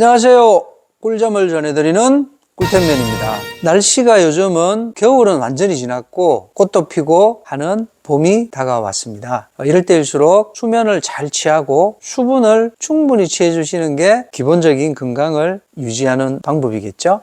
안녕하세요. 꿀잠을 전해드리는 꿀템맨입니다. 날씨가 요즘은 겨울은 완전히 지났고 꽃도 피고 하는 봄이 다가왔습니다. 어, 이럴 때일수록 수면을 잘 취하고 수분을 충분히 취해 주시는 게 기본적인 건강을 유지하는 방법이겠죠.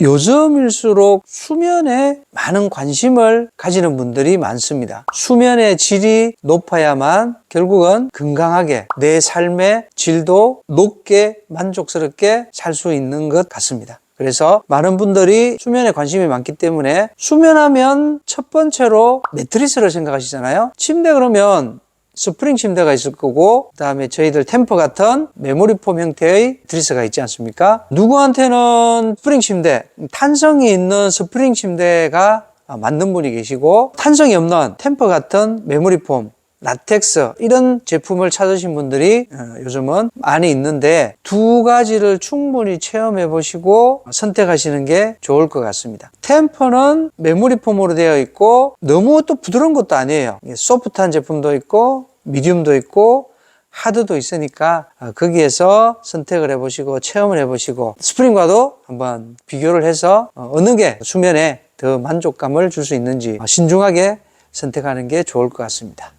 요즘일수록 수면에 많은 관심을 가지는 분들이 많습니다. 수면의 질이 높아야만 결국은 건강하게 내 삶의 질도 높게 만족스럽게 살 수 있는 것 같습니다. 그래서 많은 분들이 수면에 관심이 많기 때문에 수면하면 첫 번째로 매트리스를 생각하시잖아요. 침대 그러면 스프링 침대가 있을 거고 그다음에 저희들 템퍼 같은 메모리 폼 형태의 드리스가 있지 않습니까? 누구한테는 스프링 침대, 탄성이 있는 스프링 침대가 맞는 분이 계시고 탄성이 없는 템퍼 같은 메모리 폼 라텍스 이런 제품을 찾으신 분들이 어, 요즘은 많이 있는데 두 가지를 충분히 체험해 보시고 선택하시는 게 좋을 것 같습니다. 템퍼는 메모리 폼으로 되어 있고 너무 또 부드러운 것도 아니에요. 소프트한 제품도 있고 미디움도 있고 하드도 있으니까 어, 거기에서 선택을 해보시고 체험을 해보시고 스프링과도 한번 비교를 해서 어, 어느 게 수면에 더 만족감을 줄 수 있는지 신중하게 선택하는 게 좋을 것 같습니다.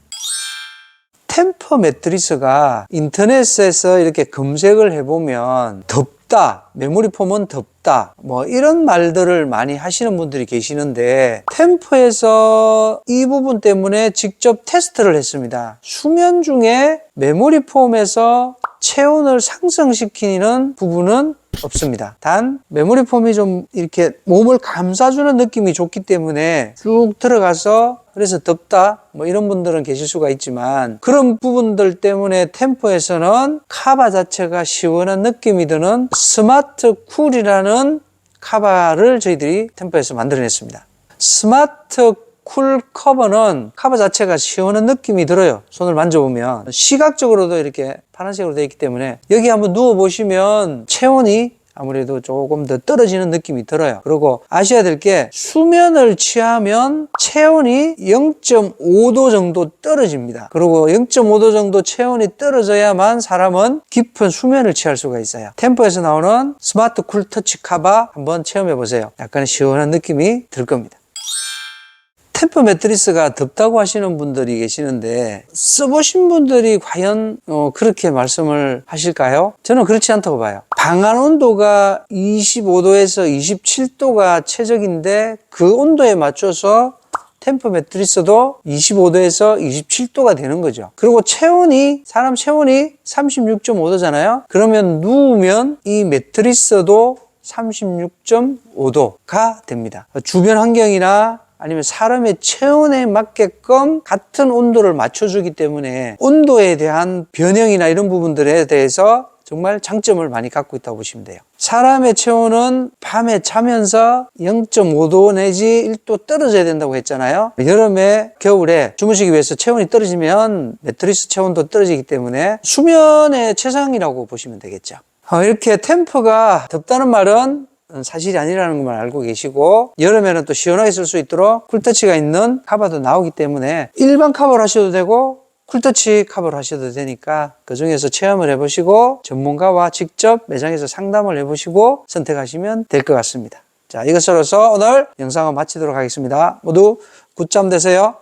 템퍼 매트리스가 인터넷에서 이렇게 검색을 해보면 덥 다, 메모리 폼은 덥다, 뭐 이런 말들을 많이 하시는 분들이 계시는데 템퍼에서 이 부분 때문에 직접 테스트를 했습니다. 수면 중에 메모리 폼에서 체온을 상승시키는 부분은 없습니다. 단 메모리 폼이 좀 이렇게 몸을 감싸주는 느낌이 좋기 때문에 쭉 들어가서 그래서 덥다 뭐 이런 분들은 계실 수가 있지만 그런 부분들 때문에 템포에서는 카바 자체가 시원한 느낌이 드는 스마트 쿨이라는 카바를 저희들이 템포에서 만들어냈습니다. 스마트 쿨 커버는 커버 자체가 시원한 느낌이 들어요. 손을 만져보면. 시각적으로도 이렇게 파란색으로 되어 있기 때문에 여기 한번 누워보시면 체온이 아무래도 조금 더 떨어지는 느낌이 들어요. 그리고 아셔야 될 게 수면을 취하면 체온이 0.5도 정도 떨어집니다. 그리고 0.5도 정도 체온이 떨어져야만 사람은 깊은 수면을 취할 수가 있어요. 템포에서 나오는 스마트 쿨 터치 카바 한번 체험해 보세요. 약간 시원한 느낌이 들 겁니다. 템퍼 매트리스가 덥다고 하시는 분들이 계시는데 써보신 분들이 과연 어, 그렇게 말씀을 하실까요? 저는 그렇지 않다고 봐요. 방안 온도가 25도에서 27도가 최적인데 그 온도에 맞춰서 템퍼 매트리스도 25도에서 27도가 되는 거죠. 그리고 체온이 사람 체온이 36.5도잖아요. 그러면 누우면 이 매트리스도 36.5도가 됩니다. 주변 환경이나 아니면 사람의 체온에 맞게끔 같은 온도를 맞춰주기 때문에 온도에 대한 변형이나 이런 부분들에 대해서 정말 장점을 많이 갖고 있다고 보시면 돼요. 사람의 체온은 밤에 자면서 0.5도 내지 1도 떨어져야 된다고 했잖아요. 여름에 겨울에 주무시기 위해서 체온이 떨어지면 매트리스 체온도 떨어지기 때문에 수면의 최상이라고 보시면 되겠죠. 어, 이렇게 템퍼가 덥다는 말은 사실이 아니라는 것만 알고 계시고 여름에는 또 시원하게 쓸 수 있도록 쿨터치가 있는 카바도 나오기 때문에 일반 카바를 하셔도 되고 쿨터치 카바를 하셔도 되니까 그 중에서 체험을 해보시고 전문가와 직접 매장에서 상담을 해보시고 선택하시면 될 것 같습니다. 자 이것으로서 오늘 영상을 마치도록 하겠습니다. 모두 굿잠 되세요.